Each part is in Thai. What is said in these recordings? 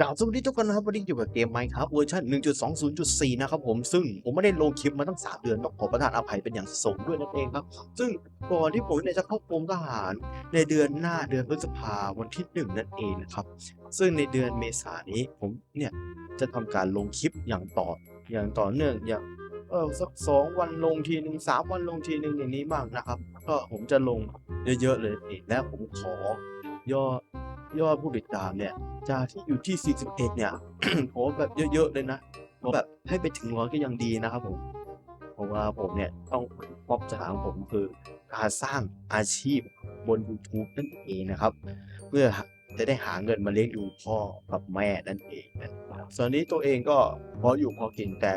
กล่าวสวัสดีทุกคนนะครับวันนี้อยู่กับเกมไมค์ครับเวอร์ชัน1.20.4 นะครับผมซึ่งผมไม่ได้ลงคลิปมาตั้ง 3 เดือนต้องขอประทานอภัยเป็นอย่างสูงด้วยนั่นเองครับ ซึ่งก่อนที่ผมเนี่ยจะเข้ากรมทหารในเดือนหน้าเดือนพฤษภาวันที่ 1 นั่นเองนะครับ ซึ่งในเดือนเมษายนนี้ผมเนี่ยจะทำการลงคลิปอย่างต่ออย่างต่อเนื่องอย่างเออสักสองวันลงทีหนึ่งสามวันลงทีหนึ่งอย่างนี้บ้างนะครับ ก็ผมจะลงเยอะๆเลยเองและผมขอย่อ ยอดผู้ติดตามเนี่ยจากที่อยู่ที่ 41 เนี่ยโอ้แบบเยอะๆเลยนะโอ้แบบให้ไปถึงร้อยก็ยังดีนะครับผมเพราะว่าผมเนี่ยต้องพบสถานผมคือการสร้างอาชีพบน YouTube นั่นเองนะครับ เพื่อจะได้หาเงินมาเลี้ยงดูพ่อกับแม่นั่นเองนะครับส่วนนี้ตัวเองก็พออยู่พอกินแต่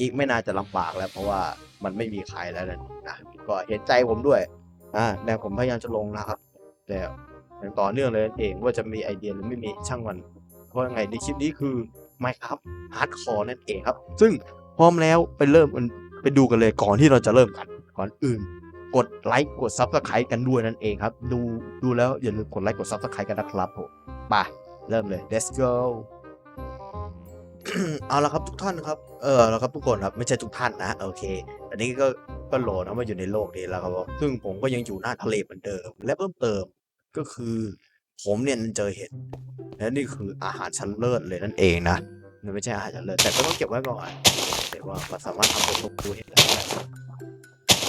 อีกไม่น่าจะลำบากแล้ว เพราะว่ามันไม่มีใครแล้วนะนะก็เห็นใจผมด้วยอ่าแต่ผมพยายามจะลงนะครับ แต่ อย่างต่อเนื่องเลยนั่นเองว่าจะมีไอเดียหรือไม่มีช่างมัน เพราะยังไงในคลิปนี้คือ Minecraft Hardcore นั่นเองครับ ซึ่งพร้อมแล้วไปเริ่มกันไปดูกันเลยก่อนที่เราจะเริ่มกันก่อนอื่น กดไลค์กด Subscribe กันด้วยนั่นเองครับ ดูดูแล้วอย่าลืมกดไลค์กด Subscribe กันนะครับผมไปเริ่มเลย let's go เอาละครับทุกท่านครับ เออแล้วครับทุกคนครับไม่ใช่ทุกท่านนะโอเค อันนี้ก็ก็โหลนะมาอยู่ในโลกนี้แล้วครับผมซึ่งผมก็ยังอยู่หน้าทะเลเหมือนเดิม และเพิ่มเติม ก็คือผมเนี่ยเจอเห็ดและนี่คืออาหารชั้นเลิศเลยนั่นเองนะมันไม่ใช่อาหารชั้นเลิศแต่ก็ต้องเก็บไว้ก่อนแต่ว่ามันสามารถทำเป็นลูกดูเห็ดได้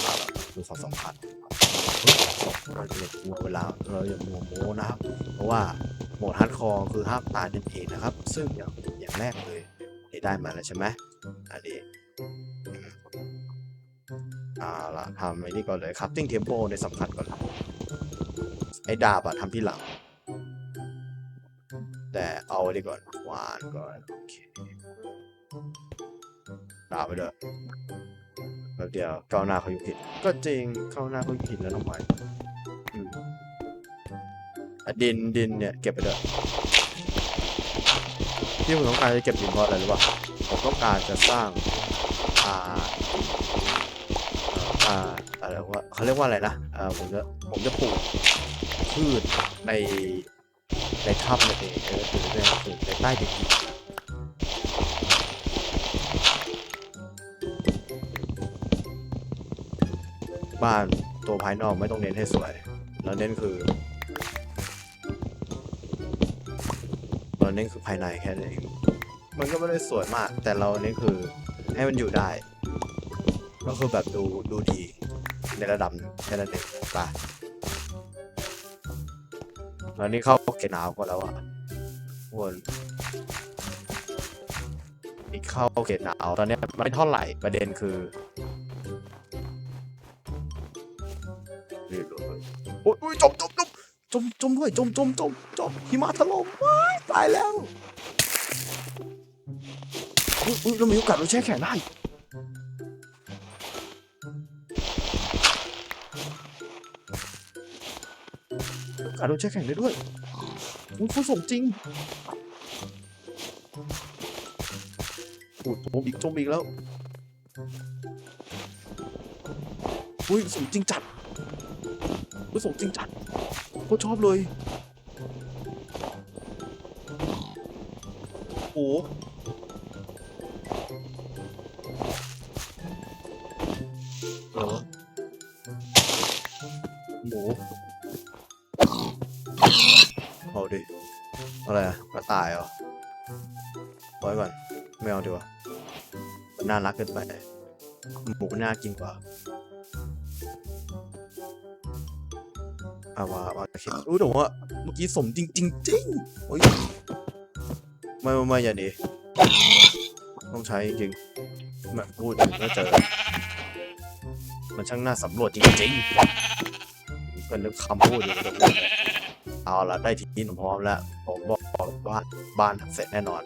เอาละดูความสำคัญเราจะมัวเวลาเราอย่ามัวโม้นะครับ เพราะว่าโหมดฮาร์ดคอร์คือห้ามตายนั่นเองนะครับ ซึ่งอย่างอย่างแรกเลยนี่ได้มาแล้วใช่ไหมอันนี้เอาละทำไอ้นี่ก่อนเลยครับติ้งเทมโปในสำคัญก่อน ไอ้ดาบอะทำที่หลัง แต่เอาไว้ดีก่อนวานก่อนโอเคดาบไปเด้อแป๊บเดียวก้าวหน้าเขาอยู่ผิด ก็จริงก้าวหน้าเขาอยู่ผิดแล้วน้องใหม่อืมอะดินดินเนี่ยเก็บไปเด้อที่ผมต้องการจะเก็บดินเพราะอะไรรู้ป่ะผมต้องการจะสร้างอ่าอ่ออ่าอะไรว่าเขาเรียกว่าอะไรนะอ่าผมจะผมจะปลูก พืชในในถ้ำนั่นเองเออหรือในหรือในใต้ดินบ้านตัวภายนอกไม่ต้องเน้นให้สวย เราเน้นคือ เราเน้นคือภายในแค่นั้นเอง มันก็ไม่ได้สวยมาก แต่เราเน้นคือให้มันอยู่ได้ ก็คือแบบดูดูดีในระดับแค่นั้นเองไป่ะ ตอนนี้เข้าเกณฑ์หนาวก็แล้วอะวนอีกเข้าเกณฑ์หนาวตอนนี้มันไม่เท่าไหร่ประเด็นคืออ้ยโอ้ยจมจมจมจมจมด้วยจมจมจมจมหิมะถล่มว้ายตายแล้วอุ้ยอุ้ยเรามีโอกาสเราแช่แข็งได้ อกาสเราแช่แข็งได้ด้วยอุ้ยเขาส่งจริงโอ้ยจมอีกจมอีกแล้วอุ้ยส่งจริงจัดอุ้ยส่งจริงจัดโคตรชอบเลยโอ้โหเหรอหมู ดิ อะไรอะกระต่ายเหรอไว้ก่อน ไม่เอาดีกว่า น่ารักเกินไป หมูน่ากินกว่าเอาว่าว่าเข็นอุ้ยแต่ว่าเมื่อกี้สมจริงจริงจริงโอ้ยไม่ไม่ไม่อย่าดีต้องใช้จริงๆแบบพูดถึงก็เจอ มันช่างน่าสำรวจจริงๆก็นึกคำพูดอยู่เลย เอาละได้ทีนี้ผมพร้อมแล้ว ผมบอกว่าบ้านเสร็จแน่นอน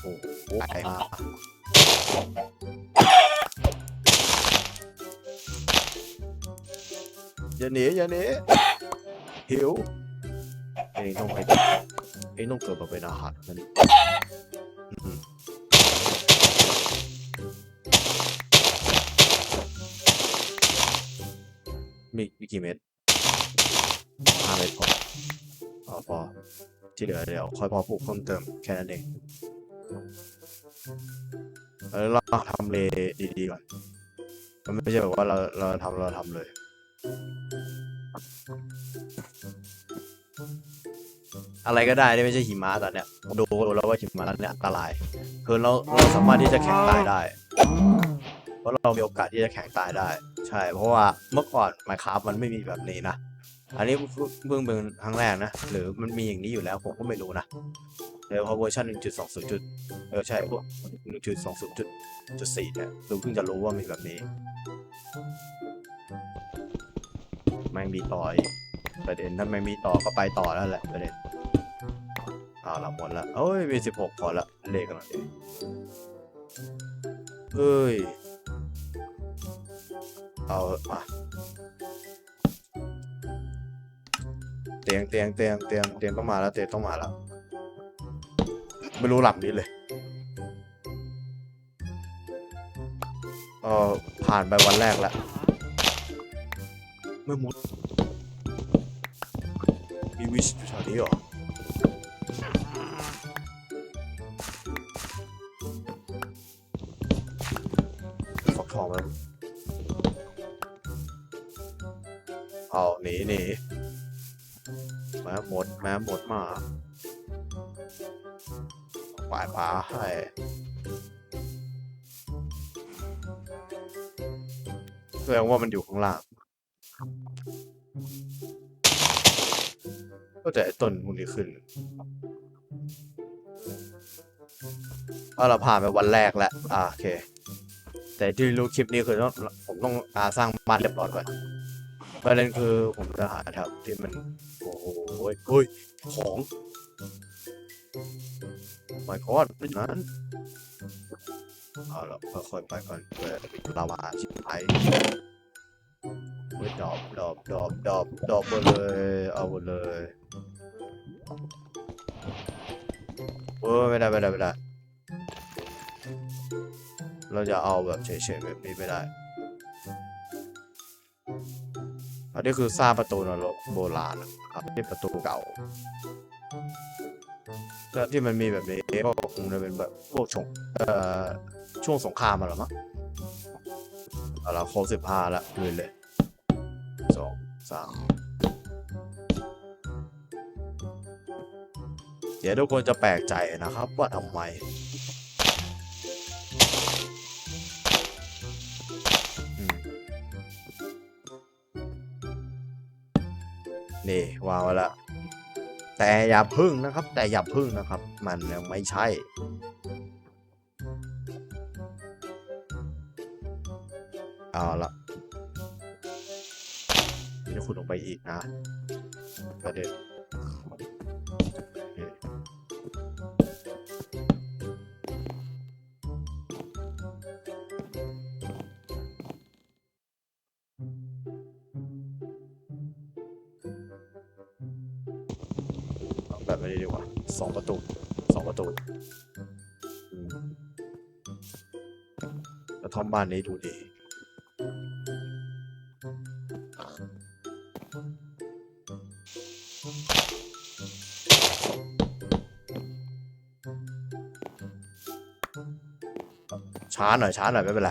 โอ้โหไก่มาอย่าหนีอย่าหนีหิวไอ้ต้องไปไอ้ต้องเกิดมาเป็นอาหารนั่นอืมมีมีกี่เม็ด ที่เหลือเดี๋ยวค่อยพอปลูกเพิ่มเติมแค่นั้นเองเออเราทำเลดีๆก่อนมันไม่ใช่แบบว่าเราเราทำเราทำเลยอะไรก็ได้ที่ไม่ใช่หิมะตอนเนี้ยดูดูแล้วว่าหิมะตอนเนี้ยอันตราย คือเราเราสามารถที่จะแข็งตายได้ เพราะเรามีโอกาสที่จะแข็งตายได้ ใช่ เพราะว่าเมื่อก่อน Minecraft มันไม่มีแบบนี้นะ อันนี้เพิ่งเป็นครั้งแรกนะ หรือมันมีอย่างนี้อยู่แล้วผมก็ไม่รู้นะเดี๋ยวพอเวอร์ชัน1.20จุดเออใช่พวก1.20จุดจุด4เนี่ยเราเพิ่งจะรู้ว่ามีแบบนี้ไม่มีต่ออีกประเด็นถ้าไม่มีต่อก็ไปต่อแล้วแหละประเด็นเอาละหมดละเอ้ยมี16พอละเลขกันหน่อยเฮ้ยเอามา ตียงเตียงเตียงเตียงเตียงต้องมาแล้วเตียงต้องมาแล้ว ไม่รู้หลับนี้เลยเออผ่านไปวันแรกแล้วไม่มุดมีวิชอยู่แถวนี้หรอฟักทองแล้วเอาหนีหนี ม้หมดแม้หมดมาปลายปลาให้แสดงว่ามันอยู่ข้างล่างก็แต่ต้นพวกนี้ขึ้นว่าเราผ่านไปวันแรกแล้วอ่าโอเค แต่ที่รู้คลิปนี้คือต้องผมต้องอาสร้างบ้านเรียบร้อยก่อนประเด็นคือผมจะหาแถวที่มัน ว้ยเฮ้ย ของไม่กอดไม่นั้นเอาละค่อยๆไปก่อนเพื่อลาวาชิบหายเฮ้ยดอบดอบดอบดอบดอบหมดเลย เอาหมดเลยเออไม่ได้ไม่ได้ไม่ได้ เราจะเอาแบบเฉยๆแบบนี้ไม่ได้ อันนี้คือสร้างประตูนรกโบราณนะครับที่ประตูเก่าแล้วที่มันมีแบบนี้ก็คงจะเป็นแบบพวกชงเอ่อช่วงสงครามมาหรอมั้งเอาละครบสิบห้าละลุยเลยสองสามเดี๋ยวทุกคนจะแปลกใจนะครับว่าทำไม นี่วางไว้แล้วแต่อย่าพึ่งนะครับ แต่อย่าพึ่งนะครับ มันยังไม่ใช่ เอาละนี่จะขุดลงไปอีกนะประเด็น แบบนี้ดีกว่าสองประตูสองประตูแล้วทอมบ้านนี้ดูดีช้าหน่อยช้าหน่อยไม่เป็นไร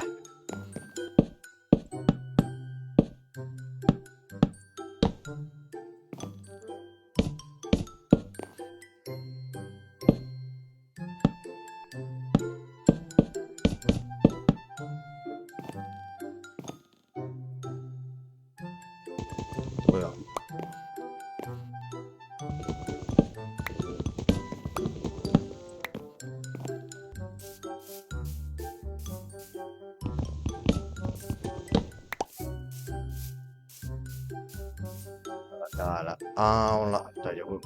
เอาละแต่อย่าพิ่ง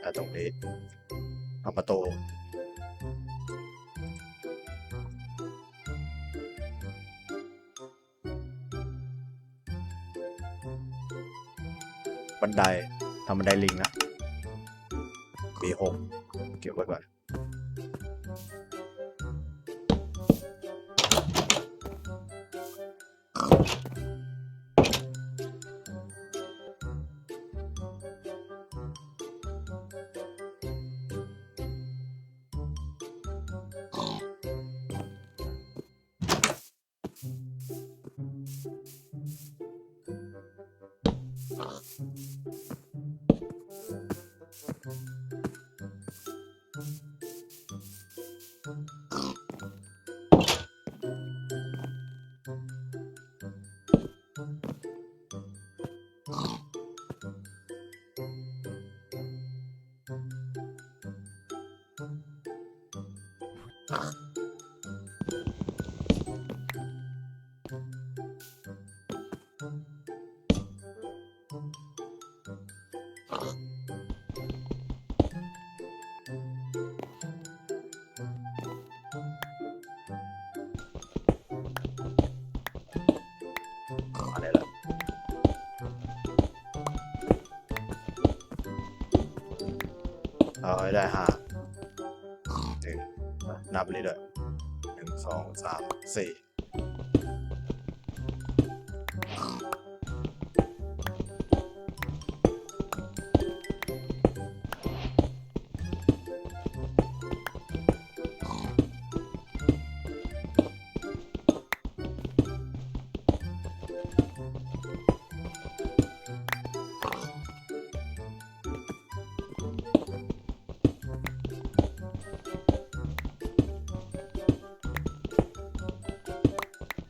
แต่ตรงนี้ทำประตูบันไดทำบันไดลิงนะมีหกเก็บไว้ก่อน อะไร นับไปเรื่อยๆหนึ่งสองสามสี่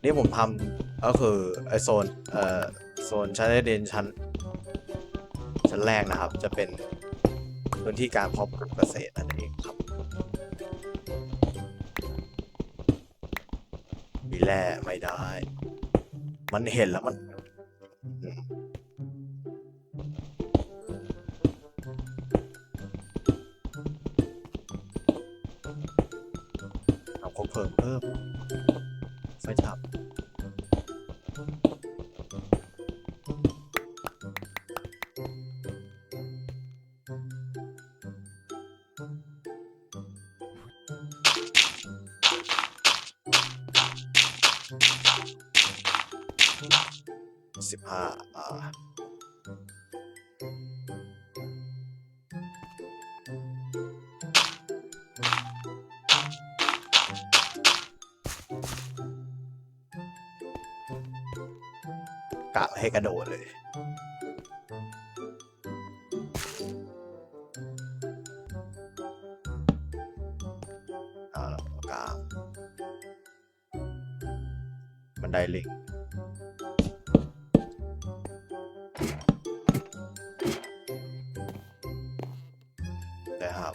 นี่ผมทำก็คือไอโซนเอ่อโซนชั้นเรียนชั้น ชั้นแรกนะครับ จะเป็นพื้นที่การเพาะปลูกเกษตรนั่นเองครับมีแร่ไม่ได้ มันเห็นแล้วมันเอาคบเพิ่มเพิ่ม 15อ่าะให้กระโดดเลย เอาละกลางบันไดลิง นะครับ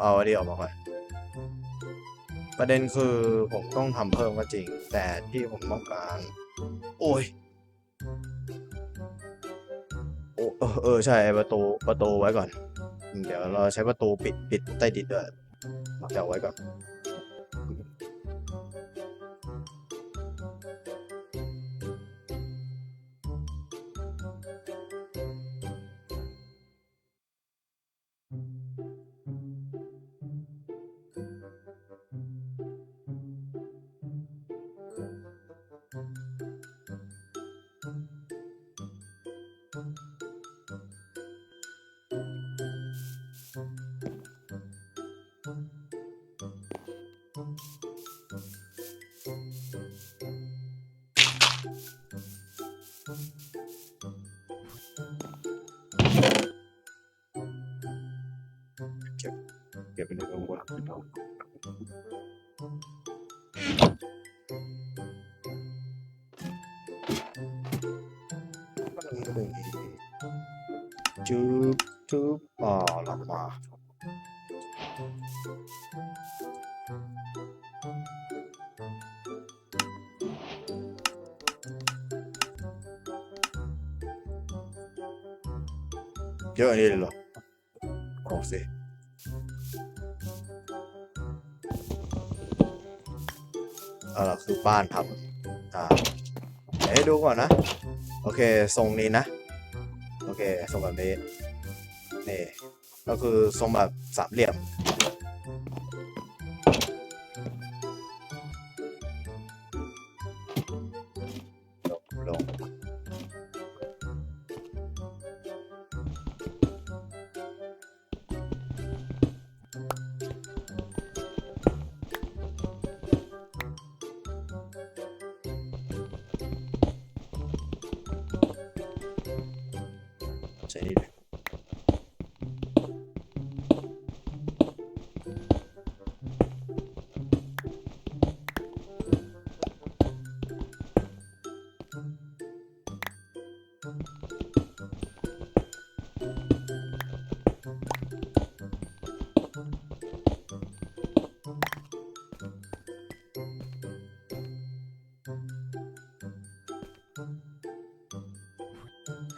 เอาอันนี้ออกมาก่อนประเด็นคือผมต้องทำเพิ่มก็จริง แต่ที่ผมต้องการ โอ้ยโอ้เออใช่ประตูประตูไว้ก่อน เดี๋ยวเราใช้ประตูปิดปิดใต้ดินด้วยเดี๋ยวไว้ก่อน เก็บไปในกระ เออคือบ้านครับอ่าเดี๋ยวดูก่อนนะ โอเคทรงนี้นะ โอเคทรงแบบนี้นี่ก็คือทรงแบบสามเหลี่ยม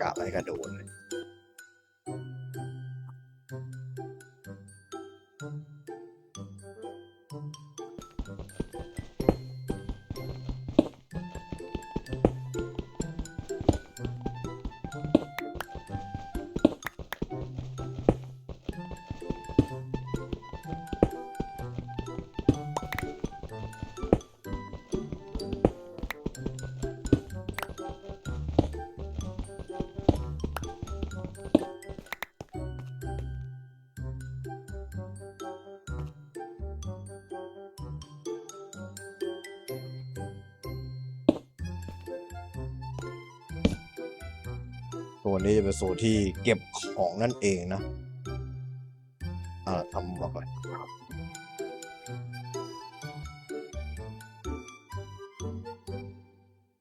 กะอะไรกระโดดเลย ตันนี้จะเป็นโซนที่เก็บของนั่นเองนะอ่าทำมาก่อน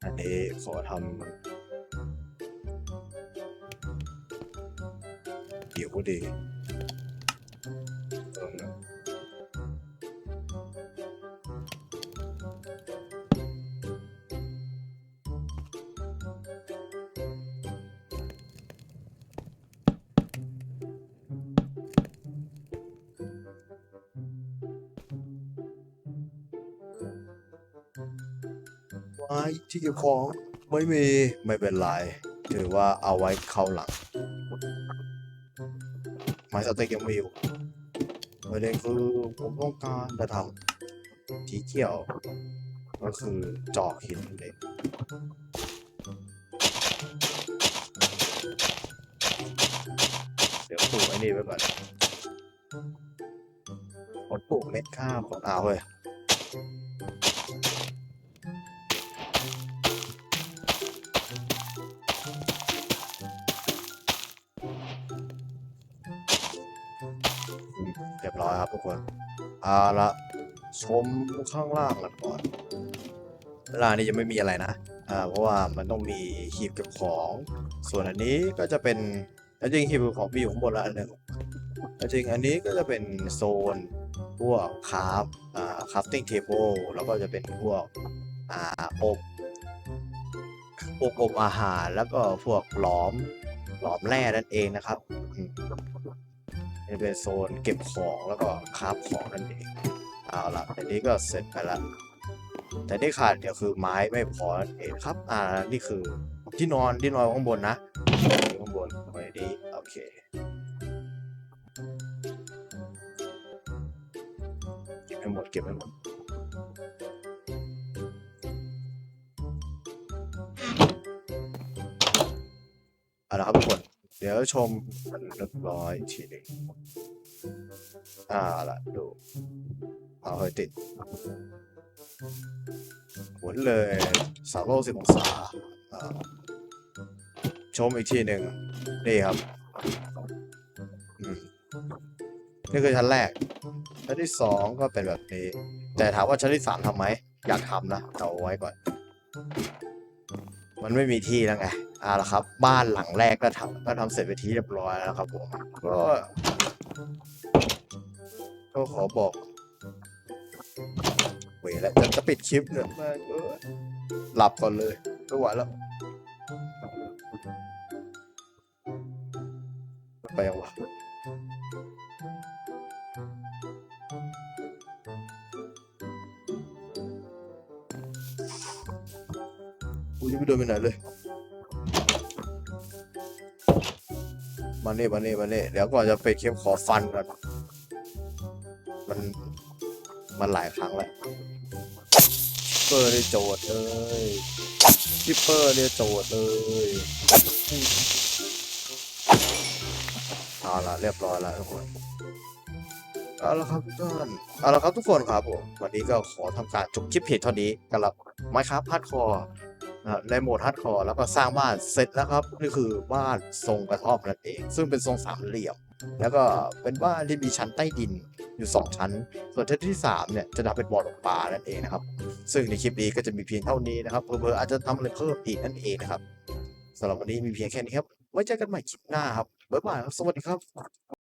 อันนี้ขอทำเดี๋ยวก็ดี ที่เก็บของไม่มีไม่เป็นไรถือว่าเอาไว้เข้าหลังไม้สเต็กยังไม่อยู่ประเด็นคือผมต้องการจะทำที่เกี่ยว ก็คือจอกหินเหล็กเดี๋ยวปลูกไอ้นี่ไว้ก่อนผมปลูกเม็ดข้าวของเอาวเว้ย คนเอาละชมข้างล่างกันก่อนข้างล่างนี่ยังไม่มีอะไรนะอ่าเพราะว่ามันต้องมีหีบเก็บของ ส่วนอันนี้ก็จะเป็นจริงๆหีบเก็บของมีอยู่ข้างบนล้วอันหนึ่งจริงอันนี้ก็จะเป็นโซนพวกคราฟอ่าคราฟติ้งเทเบิลแล้วก็จะเป็นพวกอ่าอบอบอบอาหารแล้วก็พวกหลอมหลอมแร่นั่นเองนะครับ อืมนี่เป็นโซนเก็บของแล้วก็คราฟของนั่นเองเอาละแต่นี้ก็เสร็จไปล้วแต่ที่ขาดเดี๋ยวคือไม้ไม่พอเองครับ อ่า นี่คือที่นอนที่นอนข้างบนนะข้างบนไว้ดีโอเคเก็บให้หมดเก็บให้หมดเอาละครับทุกคน เดี๋ยวชมมันเรียบร้อยทีหนึงอ่าละดู เอาให้ติดหมุนเลยสามร้อยสิบองศาชมอีกทีหนึ่งนี่ครับอืมนี่คือชั้นแรก ชั้นที่สองก็เป็นแบบนี้ แต่ถามว่าชั้นที่สามทำไหม อยากทำนะ เอาไว้ก่อน มันไม่มีที่แล้วไง เอาละครับ บ้านหลังแรกก็ทำก็ทำเสร็จไปที่เรียบร้อยแล้วครับผมก็ก็ขอบอกเวแล้วจะจะปิดคลิปเนี่ยม่งเออหลับก่อนเลยไม่ไหวแล้วไปยังวะกูยังไม่เดินไปไหนเลย มาเน่มาเน่มาเน่เดี๋ยวก่อนจะปิดคลิปขอฟันก่อนมันมันหลายครั้งแล้วเปอร์ได้โจทย์เลยคิปเปอร์เนี่ยโจทย์เลยเอาละเรียบร้อยแล้วทุกคนเอาละครับทุกท่านเอาละครับทุกคนครับผมวันนี้ก็ขอทำการจบคลิปเพจเท่านี้กับไมครับพาดคอ ในโหมดฮาร์ดคอร์แล้วก็สร้างบ้านเสร็จแล้วครับนี่คือบ้านทรงกระท่อมนั่นเองซึ่งเป็นทรงสามเหลี่ยม แล้วก็เป็นบ้านที่มีชั้นใต้ดินอยู่สองชั้น ส่วนชั้นที่สามเนี่ยจะทำเป็นบ่อตกปลานั่นเองนะครับ ซึ่งในคลิปนี้ก็จะมีเพียงเท่านี้นะครับเพิ่มอาจจะทำอะไรเพิ่มอีกนั่นเองนะครับสำหรับวันนี้มีเพียงแค่นี้ครับ ไว้เจอกันใหม่คลิปหน้าครับบ๊ายบายครับสวัสดีครับ